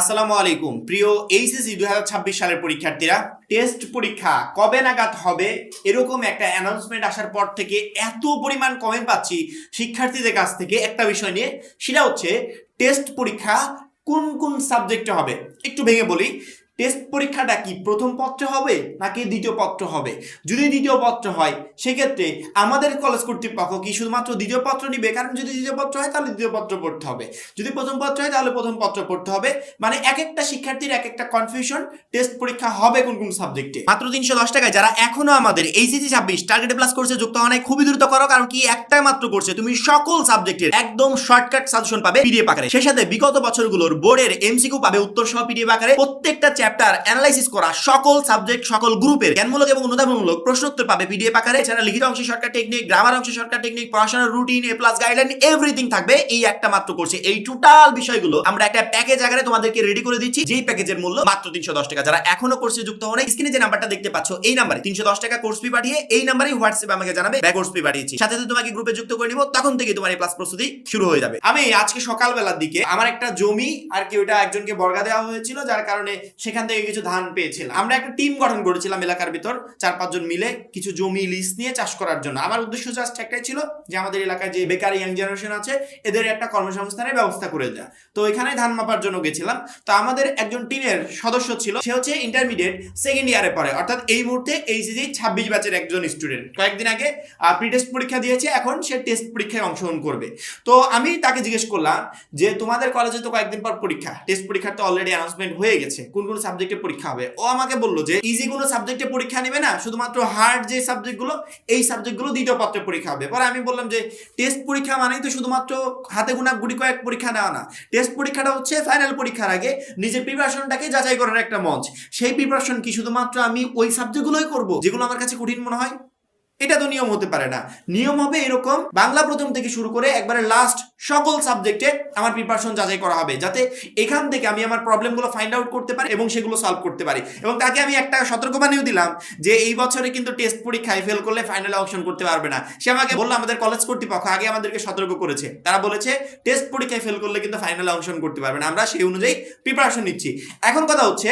আসসালামু আলাইকুম। প্রিয় এইচএসসি দুই হাজার ছাব্বিশ সালের পরীক্ষার্থীরা টেস্ট পরীক্ষা কবে নাগাদ হবে এরকম একটা অ্যানাউন্সমেন্ট আসার পর থেকে এত পরিমাণ কমেন্ট পাচ্ছি শিক্ষার্থীদের কাছ থেকে। একটা বিষয় নিয়ে, সেটা হচ্ছে টেস্ট পরীক্ষা কোন কোন সাবজেক্টে হবে? একটু ভেঙে বলি। টেস্ট পরীক্ষাটা কি প্রথম পত্রে হবে নাকি দ্বিতীয় পত্র হবে? যদি দ্বিতীয় পত্র হয়, সেক্ষেত্রে আমাদের কলেজ কর্তৃপক্ষ কি শুধুমাত্র দ্বিতীয় পত্র নিবে? কারণ যদি দ্বিতীয় পত্র হয়, তাহলে দ্বিতীয় পত্র পড়তে হবে। যদি প্রথম পত্র হয়, তাহলে প্রথম পত্র পড়তে হবে। মানে এক একটা শিক্ষার্থীর এক একটা কনফিউশন টেস্ট পরীক্ষা হবে কোন কোন সাবজেক্টে মাত্র তিনশো দশ টাকায় যারা এখনও আমাদের এইচএসি ছাব্বিশ টার্গেটে প্লাস কোর্সে যুক্ত হওয়া খুবই দ্রুত করো, কারণ কি একটা মাত্র কোর্সে তুমি সকল সাবজেক্টের একদম শর্টকাট সাজেশন পাবে পিডিএফ আকারে। সেই সাথে বিগত বছরগুলোর বোর্ডের এমসিকিউ পাবে উত্তর সহ পিডিএফ আকারে। প্রত্যেকটা চ্যাপ্টার অ্যানালাইসিস করা সকল সাবজেক্ট সকল গ্রুপের জ্ঞানমূলক এবং অনুধাবনমূলক প্রশ্নোত্তর পাবে পিডিএফ আকারে। এছাড়া লিখিত অংশে শর্টকাট টেকনিক গ্রামার অংশে শর্টকাট টেকনিক পড়াশোনার routine A plus guideline everything থাকবে। এই একটা মাত্র কোর্সে এই টোটাল বিষয়গুলো আমরা একটা প্যাকেজ আকারে তোমাদেরকে রেডি করে দিচ্ছি। যেই প্যাকেজের মূল্য মাত্র তিনশো দশ টাকা। যারা এখনও কোর্সে যুক্ত হন স্ক্রিনে যে নাম্বারটা দেখতে পাচ্ছ, এই নাম্বারে তিনশো দশ টাকা কোর্স ফি পাঠিয়ে এই নাম্বারে হোয়াটসঅ্যাপে আমাকে জানাবে, ব্যাক কোর্স ফি পাঠিয়েছি। সাথে সাথে তোমাকে গ্রুপে যুক্ত করে নিব। তখন থেকে তোমার এই প্লাস প্রস্তুতি শুরু হয়ে যাবে। আমি আজকে সকালবেলার দিকে আমার একটা জমি আর কি ওটা একজনকে বর্গা দেওয়া হয়েছিল, যার কারণে সেখান থেকে কিছু ধান পেয়েছিলাম আমরা একটা টিম গঠন করেছিলাম এলাকার ভিতর, চার পাঁচজন মিলে কিছু জমি লিজ নিয়ে চাষ করার জন্য। আমার উদ্দেশ্য জাস্ট একটাই ছিল যে আমাদের এলাকায় যে বেকার ইয়াং জেনারেশন আছে, এদের একটা কর্মসংস্থানের ব্যবস্থা করে দেওয়া তো এখানে ধান মাপার জন্য গেছিলাম। তো আমাদের একজন টিমের সদস্য ছিল, সে হচ্ছে ইন্টারমিডিয়েট সেকেন্ড ইয়ারে পড়ে। অর্থাৎ এই মুহূর্তে এইচএসি ছাব্বিশ ব্যাচের একজন স্টুডেন্ট কয়েকদিন আগে প্রি টেস্ট পরীক্ষা দিয়েছে, এখন সে টেস্ট পরীক্ষায় অংশগ্রহণ করবে। তো আমি তাকে জিজ্ঞেস করলাম যে, তোমাদের কলেজে তো কয়েকদিন পর পরীক্ষা। টেস্ট পরীক্ষার তো অলরেডি অ্যানাউন্সমেন্ট হয়ে গেছে। কোন কোন সাবজেক্টে পরীক্ষা হবে। ও আমাকে বলল যে ইজি কোনো সাবজেক্টে পরীক্ষা নেবে না, শুধুমাত্র হার্ড যে সাবজেক্টগুলো এই সাবজেক্টগুলো দ্বিতীয় পত্রে পরীক্ষা হবে। পরে আমি বললাম যে টেস্ট পরীক্ষা মানেই তো শুধুমাত্র হাতে গোনা গুড়ি কয়েক পরীক্ষা নেওয়া না। টেস্ট পরীক্ষাটা হচ্ছে ফাইনাল পরীক্ষার আগে নিজের প্রিপারেশনটাকে যাচাই করার একটা মঞ্চ। সেই প্রিপারেশন কি শুধুমাত্র আমি ওই সাবজেক্টগুলোই করব, যেগুলো আমার কাছে কঠিন মনে হয়? এটা তো নিয়ম হতে পারে না। নিয়ম হবে এরকম, বাংলা প্রথম থেকে শুরু করে একবারে লাস্ট সকল সাবজেক্টে আমার প্রিপারেশন যাচাই করা হবে, যাতে এখান থেকে আমি আমার প্রবলেমগুলো ফাইন্ড আউট করতে পারি এবং সেগুলো সলভ করতে পারি। এবং তাকে আমি একটা সতর্কবাণীও দিলাম যে এই বছরে কিন্তু টেস্ট পরীক্ষায় ফেল করলে ফাইনালে অপশন করতে পারবে না। সে আমাকে বলল, আমাদের কলেজ কর্তৃপক্ষ আগে আমাদেরকে সতর্ক করেছে। তারা বলেছে টেস্ট পরীক্ষায় ফেল করলে কিন্তু ফাইনালে অংশগ্রহণ করতে পারবে না। আমরা সেই অনুযায়ী প্রিপারেশন নিচ্ছি। এখন কথা হচ্ছে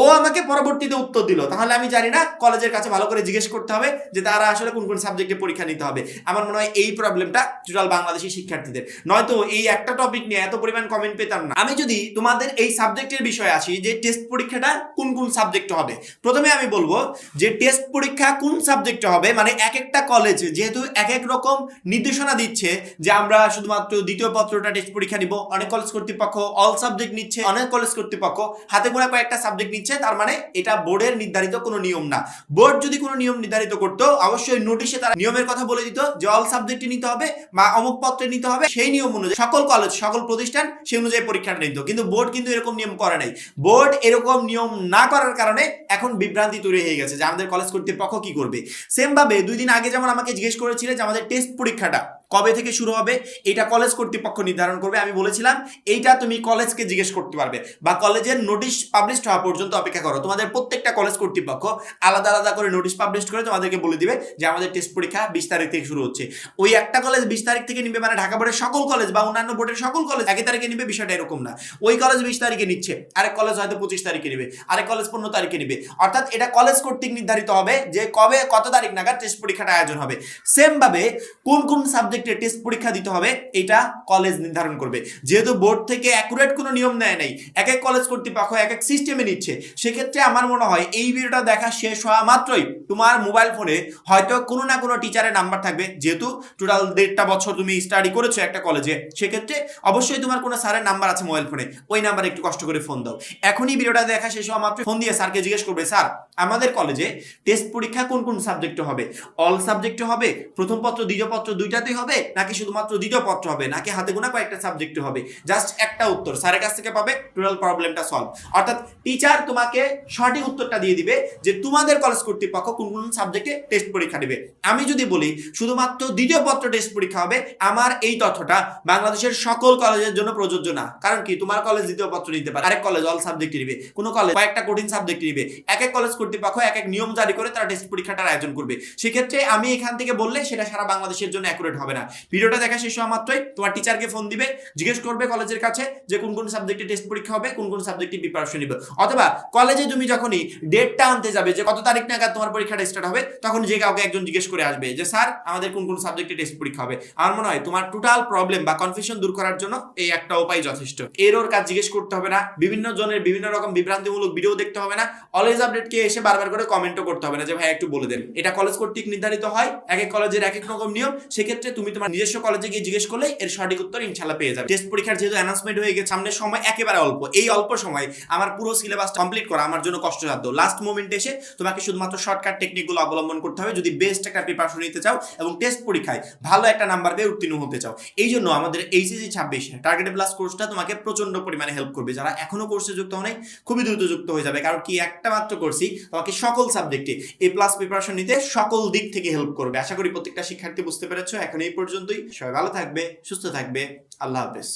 ও আমাকে পরবর্তীতে উত্তর দিল। তাহলে আমি জানি না কলেজের কাছে ভালো করে জিজ্ঞেস করতে হবে যে তারা আসলে কোন কোন সাবজেক্টে পরীক্ষা নিতে হবে। আমার মনে হয় এই প্রবলেমটা টোটাল বাংলাদেশি শিক্ষার্থীদের। নয়তো এই একটা টপিক নিয়ে এত পরিমাণ কমেন্ট পেতাম না। আমি যদি তোমাদের এই সাবজেক্টের বিষয়ে আসি যে টেস্ট পরীক্ষাটা কোন কোন সাবজেক্টে হবে? প্রথমে আমি বলব যে টেস্ট পরীক্ষা কোন সাবজেক্টে হবে? মানে এক একটা কলেজ যেহেতু এক এক রকম নির্দেশনা দিচ্ছে যে আমরা শুধুমাত্র দ্বিতীয় পত্রটা টেস্ট পরীক্ষা নিব। অনেক কলেজ কর্তৃপক্ষ অল সাবজেক্ট নিচ্ছে, অনেক কলেজ কর্তৃপক্ষ হাতে গোনা কয়েকটা সাবজেক্ট তার মানে এটা বোর্ডের নির্ধারিত কোনো নিয়ম না। বোর্ড যদি কোনো নিয়ম নির্ধারিত করতো, অবশ্যই নোটিশে তারা নিয়মের কথা বলে দিত যে অল সাবজেক্টে নিতে হবে বা অমুক পত্রে নিতে হবে। সেই নিয়ম অনুযায়ী সকল কলেজ সকল প্রতিষ্ঠান সেই অনুযায়ী পরীক্ষাটা নিত। কিন্তু বোর্ড কিন্তু এরকম নিয়ম করে নাই। বোর্ড এরকম নিয়ম না করার কারণে এখন বিভ্রান্তি তৈরি হয়ে গেছে যে আমাদের কলেজ কর্তৃপক্ষ কি করবে? সেম ভাবে দুই দিন আগে যেমন আমাকে জিজ্ঞেস করেছিলেন যে আমাদের টেস্ট পরীক্ষাটা কবে থেকে শুরু হবে? এটা কলেজ কর্তৃপক্ষ নির্ধারণ করবে। আমি বলেছিলাম, এইটা তুমি কলেজকে জিজ্ঞেস করতে পারবে বা কলেজের নোটিশ পাবলিশ হওয়া পর্যন্ত অপেক্ষা করো। তোমাদের প্রত্যেকটা কলেজ কর্তৃপক্ষ আলাদা আলাদা করে নোটিশ পাবলিশ করে তোমাদেরকে বলে দিবে যে আমাদের টেস্ট পরীক্ষা বিশ তারিখ থেকে শুরু হচ্ছে। ওই একটা কলেজ বিশ তারিখ থেকে নিবে মানে ঢাকা বোর্ডের সকল কলেজ বা অন্যান্য বোর্ডের সকল কলেজ একই তারিখে নিবে, বিষয়টা এরকম না। ওই কলেজ বিশ তারিখে নিচ্ছে, আরেক কলেজ হয়তো পঁচিশ তারিখে নিবে, আরেক কলেজ পনেরো তারিখে নিবে। অর্থাৎ এটা কলেজ কর্তৃক নির্ধারিত হবে যে কবে, কত তারিখ নাগাদ টেস্ট পরীক্ষাটা আয়োজন হবে। সেম ভাবে কোন কোন সাবজেক্টে টেস্ট পরীক্ষা দিতে হবে, এটা কলেজ নির্ধারণ করবে। যেহেতু বোর্ড থেকে অ্যাকুরেট কোনো নিয়ম নেয় নাই, এক এক কলেজ কর্তৃপক্ষ এক এক সিস্টেমে নিচ্ছে, সেক্ষেত্রে আমার মনে হয় এই ভিডিওটা দেখা শেষ হওয়া মাত্রই তোমার মোবাইল ফোনে হয়তো কোনো না কোনো টিচারের নাম্বার থাকবে। যেহেতু টোটাল দেড়টা বছর তুমি স্টাডি করেছ একটা কলেজে সেক্ষেত্রে অবশ্যই তোমার কোনো স্যারের নাম্বার আছে মোবাইল ফোনে ওই নাম্বারে একটু কষ্ট করে ফোন দাও। এখনই ভিডিওটা দেখা শেষ হওয়া মাত্র ফোন দিয়ে স্যারকে জিজ্ঞেস করবে স্যার আমাদের কলেজে টেস্ট পরীক্ষা কোন কোন সাবজেক্টে হবে? অল সাবজেক্টে হবে, প্রথম পত্র, দ্বিতীয় পত্র দুইটাতেই হবে নাকি শুধুমাত্র দ্বিতীয় পত্র হবে, নাকি হাতে গোনা কয়েকটা সাবজেক্টে হবে? জাস্ট একটা উত্তর। স্যারের কাছ থেকে পাবে টোটাল প্রবলেমটা সলভ অর্থাৎ টিচার তোমাকে সঠিক উত্তরটা দিয়ে দিবে যে তোমাদের কলেজ কর্তৃপক্ষ কোন কোন সাবজেক্টে টেস্ট পরীক্ষা দেবে। আমি যদি বলি, শুধুমাত্র দ্বিতীয় পত্র টেস্ট পরীক্ষা হবে, আমার এই তথ্যটা বাংলাদেশের সকল কলেজের জন্য প্রযোজ্য না। কারণ কি? তোমার কলেজ দ্বিতীয় পত্র নিতে পারে। আরেক কলেজ অল সাবজেক্ট নিবে। কোনো কলেজ কয়েকটা কঠিন সাবজেক্ট নিবে। এক এক কলেজ কর্তৃপক্ষ এক এক নিয়ম জারি করে তারা টেস্ট পরীক্ষাটার আয়োজন করবে। সেক্ষেত্রে আমি এখান থেকে বললে সেটা সারা বাংলাদেশের জন্য অ্যাকুরেট হবে না। ভিডিওটা দেখা শেষ হওয়া মাত্রই তোমার টিচারকে ফোন দিবে, জিজ্ঞেস করবে কলেজের কাছে যে কোন কোন সাবজেক্টে টেস্ট পরীক্ষা হবে, কোন কোন সাবজেক্টে প্রিপারেশন নিবে। অথবা কলেজে তুমি যখনই ডেটটা আনতে যাবে যে কত তারিখ নাগাদ তোমার পরীক্ষাটা স্টার্ট হবে, তখন যে কাউকে একজন জিজ্ঞেস করে আসবে যে, স্যার, আমাদের কোন কোন সাবজেক্টে টেস্ট পরীক্ষা হবে? আমার মনে হয় তোমার টোটাল প্রবলেম বা কনফিউশন দূর করার জন্য এই একটা উপায় যথেষ্ট। এর ওর কাজ জিজ্ঞেস করতে হবে না, বিভিন্ন জনের বিভিন্ন রকম বিভ্রান্তিমূলক ভিডিও দেখতে হবে না অলওয়েজ আপডেটকে এসে বারবার করে কমেন্টও করতে হবে না যে, ভাই, একটু বলে দেন। এটা কলেজ কর্তৃক নির্ধারিত হয়, এক এক কলেজের এক এক রকম নিয়ম, সেক্ষেত্রে তুমি তোমার নিজস্ব কলেজে গিয়ে জিজ্ঞেস করলে এর সঠিক উত্তর ইনশাল্লাহ পেয়ে যাবে। টেস্ট পরীক্ষার যেহেতু অ্যানাউন্সমেন্ট হয়ে গেছে, সামনের সময় একেবারে অল্প। এই অল্প সময় আমার পুরো সিলেবাস কমপ্লিট করা আমার জন্য কষ্টসাধ্য। লাস্ট মোমেন্টে এসে তোমাকে শুধুমাত্র শর্টকাট টেকনিকগুলো অবলম্বন করতে হবে। যদি বেস্ট একটা প্রিপারেশন নিতে চাও এবং টেস্ট পরীক্ষায় ভালো একটা নাম্বার পেয়ে উত্তীর্ণ হতে চাও, এই জন্য আমাদের এইচএসি ছাব্বিশ টার্গেট প্লাস কোর্সটা তোমাকে প্রচণ্ড পরিমাণে হেল্প করবে। যারা এখনও কোর্সে যুক্ত হয় খুবই দ্রুত যুক্ত হয়ে যাবে। কারণ কি একটা মাত্র কোর্সই তোমাকে সকল সাবজেক্টে এ প্লাস প্রিপারেশন নিতে সকল দিক থেকে হেল্প করবে। আশা করি প্রত্যেকটা শিক্ষার্থী বুঝতে পেরেছ। এখন এই পর্যন্তই। সবাই ভালো থাকবে সুস্থ থাকবে। আল্লাহ হাফেজ।